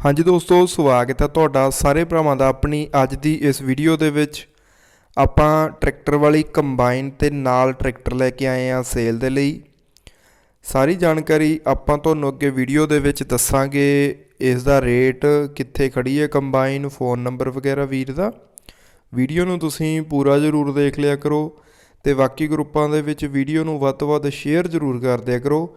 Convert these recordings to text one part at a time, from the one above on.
ਹਾਂਜੀ ਦੋਸਤੋ, ਸਵਾਗਤ ਹੈ ਤੁਹਾਡਾ ਸਾਰੇ ਭਰਾਵਾਂ ਦਾ ਆਪਣੀ ਅੱਜ ਦੀ ਇਸ ਵੀਡੀਓ ਦੇ ਵਿੱਚ। ਆਪਾਂ ਟਰੈਕਟਰ ਵਾਲੀ ਕੰਬਾਈਨ ਤੇ ਨਾਲ ਟਰੈਕਟਰ ਲੈ ਕੇ ਆਏ ਆ ਸੇਲ ਦੇ ਲਈ। ਸਾਰੀ ਜਾਣਕਾਰੀ ਆਪਾਂ ਤੁਹਾਨੂੰ ਅੱਗੇ ਵੀਡੀਓ ਦੇ ਵਿੱਚ ਦੱਸਾਂਗੇ। ਇਸ ਦਾ ਰੇਟ ਕਿੱਥੇ ਖੜੀ ਹੈ ਕੰਬਾਈਨ ਫੋਨ ਨੰਬਰ ਵਗੈਰਾ ਵੀਰ ਦਾ। ਵੀਡੀਓ ਨੂੰ ਤੁਸੀਂ ਪੂਰਾ ਜ਼ਰੂਰ ਦੇਖ ਲਿਆ ਕਰੋ ਤੇ ਬਾਕੀ ਗਰੁੱਪਾਂ ਦੇ ਵਿੱਚ ਵੀਡੀਓ ਨੂੰ ਵੱਧ ਤੋਂ ਵੱਧ ਸ਼ੇਅਰ ਜ਼ਰੂਰ ਕਰ ਦਿਆ ਕਰੋ।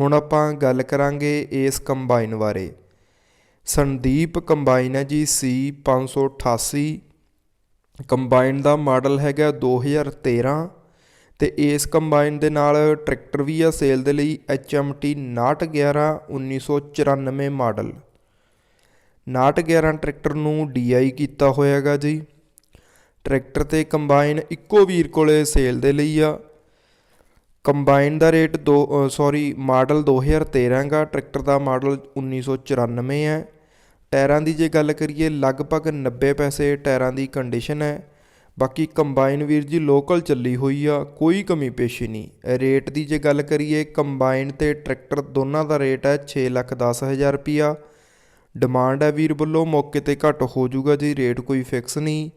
ਹੁਣ ਆਪਾਂ ਗੱਲ ਕਰਾਂਗੇ ਇਸ ਕੰਬਾਈਨ ਬਾਰੇ। ਸੰਦੀਪ ਕੰਬਾਈਨ ਹੈ ਜੀ ਸੀ 588 ਕੰਬਾਈਨ ਦਾ ਮਾਡਲ ਹੈਗਾ 2013 ਤੇ ਇਸ ਕੰਬਾਈਨ ਦੇ ਨਾਲ ਟਰੈਕਟਰ ਵੀ ਆ, ਸੇਲ ਦੇ ਲਈ HMT 6911 1994 ਮਾਡਲ। 6911 ਟਰੈਕਟਰ ਨੂੰ DI ਕੀਤਾ ਹੋਇਆਗਾ ਜੀ। ਟਰੈਕਟਰ ਤੇ ਕੰਬਾਈਨ ਇੱਕੋ ਵੀਰ ਕੋਲੇ ਸੇਲ ਦੇ ਲਈ ਆ। ਕੰਬਾਈਨ ਦਾ ਰੇਟ ਦੋ ਸੌਰੀ ਮਾਡਲ 2013 ਗਾ, ਟਰੈਕਟਰ ਦਾ ਮਾਡਲ 1994 ਹੈ। ਟਾਇਰਾਂ ਦੀ ਜੇ ਗੱਲ ਕਰੀਏ, ਲਗਭਗ 90 ਪੈਸੇ ਟਾਇਰਾਂ ਦੀ ਕੰਡੀਸ਼ਨ ਹੈ। ਬਾਕੀ ਕੰਬਾਈਨ ਵੀਰ ਜੀ ਲੋਕਲ ਚੱਲੀ ਹੋਈ ਆ, ਕੋਈ ਕਮੀ ਪੇਸ਼ੀ ਨਹੀਂ। ਰੇਟ ਦੀ ਜੇ ਗੱਲ ਕਰੀਏ, ਕੰਬਾਈਨ ਤੇ ਟਰੈਕਟਰ ਦੋਨਾਂ ਦਾ ਰੇਟ ਹੈ 6 ਲੱਖ 10 ਹਜ਼ਾਰ ਰੁਪਿਆ ਡਿਮਾਂਡ ਹੈ ਵੀਰ ਵੱਲੋਂ, ਮੌਕੇ ਤੇ ਘੱਟ ਹੋ ਜਾਊਗਾ ਜੀ, ਰੇਟ ਕੋਈ ਫਿਕਸ ਨਹੀਂ।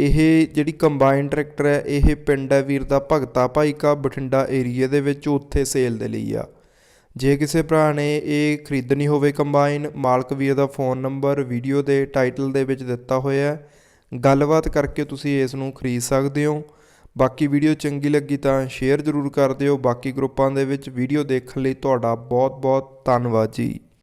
ਇਹ ਜਿਹੜੀ ਕੰਬਾਈਨ ਟਰੈਕਟਰ ਹੈ, ਇਹ ਪਿੰਡ ਹੈ ਵੀਰ ਦਾ ਭਗਤਾ ਭਾਈ ਕਾ ਬਠਿੰਡਾ ਏਰੀਆ ਦੇ ਵਿੱਚ ਉੱਥੇ ਸੇਲ ਦੇ ਲਈ ਆ। ਜੇ ਕਿਸੇ ਭਰਾ ਨੇ ਇਹ ਖਰੀਦਣੀ ਹੋਵੇ ਕੰਬਾਈਨ ਮਾਲਕ ਵੀਰ ਦਾ ਫੋਨ ਨੰਬਰ ਵੀਡੀਓ ਦੇ ਟਾਈਟਲ ਦੇ ਵਿੱਚ ਦਿੱਤਾ ਹੋਇਆ ਹੈ। ਗੱਲਬਾਤ ਕਰਕੇ ਤੁਸੀਂ ਇਸ ਨੂੰ ਖਰੀਦ ਸਕਦੇ ਹੋ। ਬਾਕੀ ਵੀਡੀਓ ਚੰਗੀ ਲੱਗੀ ਤਾਂ ਸ਼ੇਅਰ ਜ਼ਰੂਰ ਕਰ ਦਿਓ। ਬਾਕੀ ਗਰੁੱਪਾਂ ਦੇ ਵਿੱਚ ਵੀਡੀਓ ਦੇਖਣ ਲਈ ਤੁਹਾਡਾ ਬਹੁਤ ਬਹੁਤ ਧੰਨਵਾਦ ਜੀ।